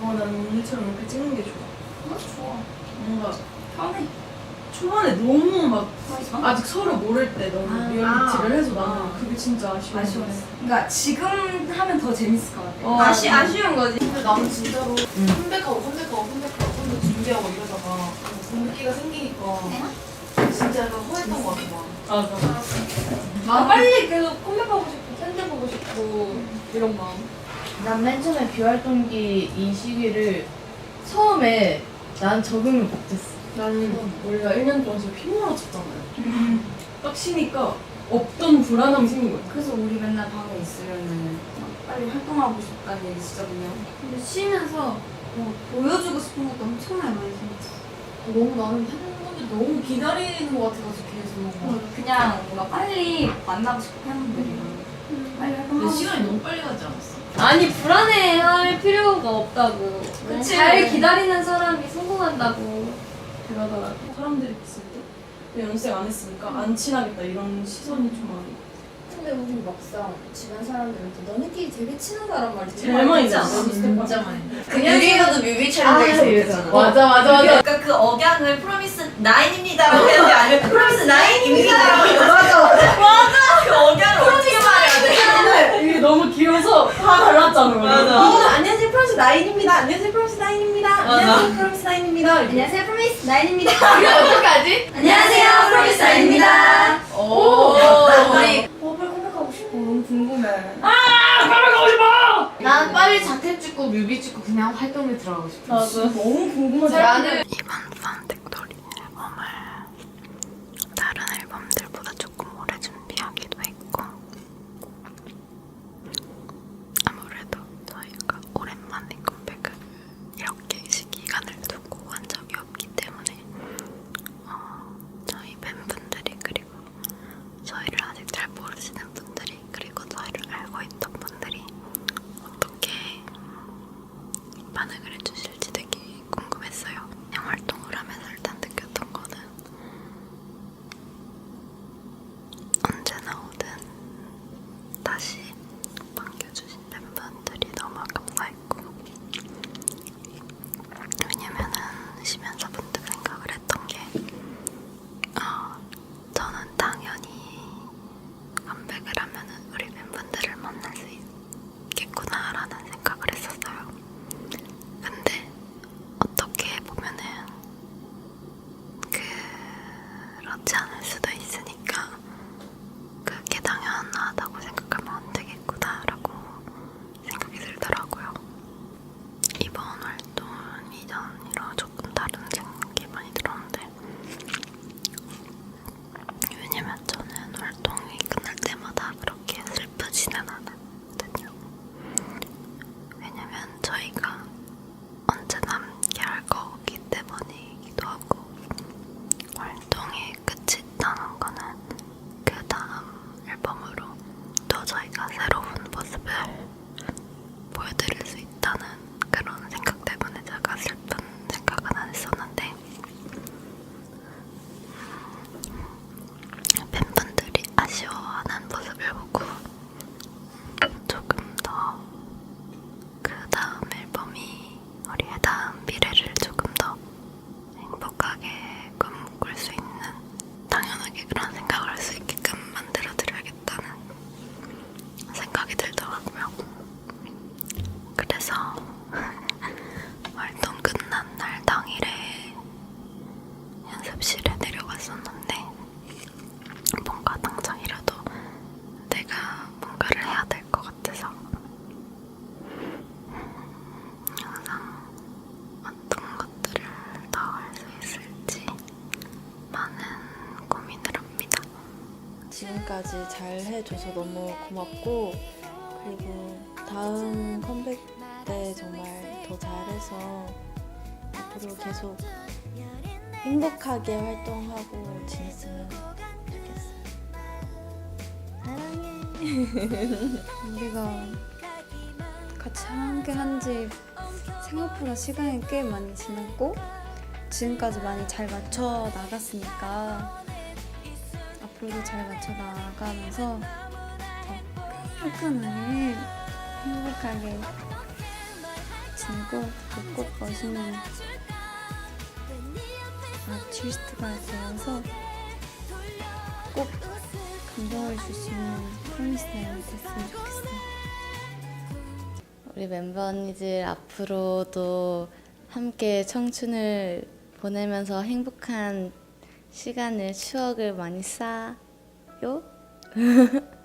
어, 난 언니처럼 이렇게 찍는 게 좋아. 아 좋아. 뭔가 편해. 초반에 너무 막 맛있어? 아직 서로 모를 때 너무 아. 리얼리티를 해서 나는 아. 그게 진짜 아쉬워. 아쉬웠어. 그러니까 지금 하면 더 재밌을 것 같아. 어. 아쉬 아쉬운 거지. 근데 나는 진짜로 컴백하고 컴백하고 컴백하고 컴백 준비하고 이러다가 공기가 생기니까 진짜 약간 허했던 것 같아 막. 맞아. 아, 빨리 계속 컴백하고 싶고 팬들 보고 싶고 이런 마음. 난 맨 처음에 비활동기 이 시기를 처음에 난 적응을 못했어. 나는 우리가 1년 동안 진짜 피몰아 쳤잖아요. 딱 쉬니까 없던 불안함이 생긴 거야. 그래서 우리 맨날 방에 있으면은 막 빨리 활동하고 싶다는 얘기 진짜 그냥. 근데 쉬면서 뭐 보여주고 싶은 것도 엄청나게 많이 생겼어. 너무 나는 팬분들 너무 기다리는 것 같아가지고 계속. 그냥 뭔가 빨리 만나고 싶은 팬분들이랑 빨리 활동하고 근데 시간이 너무 빨리 가지 않았어? 아니 불안해할 필요가 없다고. 그치. 잘 기다리는 사람이 성공한다고 그러더라고. 사람들이 봤을 때왜 연습 안 했으니까 안 친하겠다 이런 시선이 좀 많이. 근데 우리 막상 주변 사람들한테 너네끼리 되게 친하다란 말이 제일 많이 진짜 있었어. 진짜 많이. 그 뮤비가도 뮤비 촬영장에서 했잖아. 맞아 맞아 맞아. 그러니까 그 억양을 프로미스 나인입니다라고 했는데 아니면 프로미스 나인입니다라고 했어. 맞아 맞아. 맞아. 그 억양을 어떻게 말해야 돼? 이게 너무 길어서 다 달랐잖아. 맞아. 어, 안녕하세요 프로미스 나인입니다. 안녕하세요 프로미스 나인입니다. 안녕하세요 프로미스 나인입니다. 안녕하세요 프로미스 나인입니다. 이게 어떡하지? 안녕하세요 프로미스 나인입니다. 오. 우리 버블 컴백하고 싶어. 너무 궁금해. 난 빨리 자켓 찍고 뮤비 찍고 그냥 활동에 들어가고 싶어. 맞아. 너무 궁금하지. 나는 이번 판택토리 앨범을 다른 앨범들보다 조금 오래 준비하기도 했고 아무래도 저희가 오랜만에 컴백을 이렇게 시기간을 두고 한 적이 없기 때문에 어, 저희 팬분들이 그리고 저희를 아직 잘 모르시는 분들이 그리고 저희를 알고 있던 분들이 어떻게 반응을 해주실지 되게 궁금했어요. 그냥 활동을 하면서 일단 느꼈던 거는 언제 나 오든 다시 반겨주신 팬분들이 너무 감사했고 왜냐면은 쉬면서 문득 생각을 했던 게 어, 저는 당연히 컴백을 하면은 우리 팬분들을 만날 수 있겠구나라는 생각을 했었어요. 근데 어떻게 보면은 그렇지 않을 수도 있으니까 그게 당연하다고 생각하면 안 되겠구나라고 생각이 들더라고요. 이번 활동은 이전이랑 조금 다른 생각이 많이 들었는데 왜냐면 저는 활동이 끝날 때마다 그렇게 슬프지는 않았거든요. 왜냐면 저희가 언제나 함께 할 거기 때문이기도 하고 활동이 끝이 있다는 거는 그 다음 앨범으로 또 저희가 새로운 모습을 보여드릴 수 있다는 그런 생각 때문에 제가 슬픈 생각은 안 했었는데 팬분들이 아쉬워하는 모습을 보고 조금 더 그 다음 앨범이 우리의 다음 미래를 조금 더 행복하게 꿈꿀 수 있는 당연하게 그런 생각을 할 수 있게끔 만들어 드려야겠다는 생각이 들더라고요. 그래서 활동 끝난 날 당일에 연습실에 내려갔었는데 뭔가 당장이라도 내가 뭔가를 해야 될것 같아서 항상 어떤 것들을 더할수 있을지 많은 고민을 합니다. 지금까지 잘 해줘서 너무 고맙고 그리고 다음 컴백 때 정말 더 잘해서 앞으로 계속 행복하게 활동하고 지냈으면 좋겠어요. 우리가 같이 함께 한 지 생각보다 시간이 꽤 많이 지났고 지금까지 많이 잘 맞춰 나갔으니까 앞으로도 잘 맞춰 나가면서 더 화끈하게 행복하게 지내고 그꼭 멋있는 아티스트가 되어서 꼭 감동을 있는 프로미스나잇이 됐으면 좋겠어요. 우리 멤버 언니들 앞으로도 함께 청춘을 보내면서 행복한 시간을 추억을 많이 쌓요.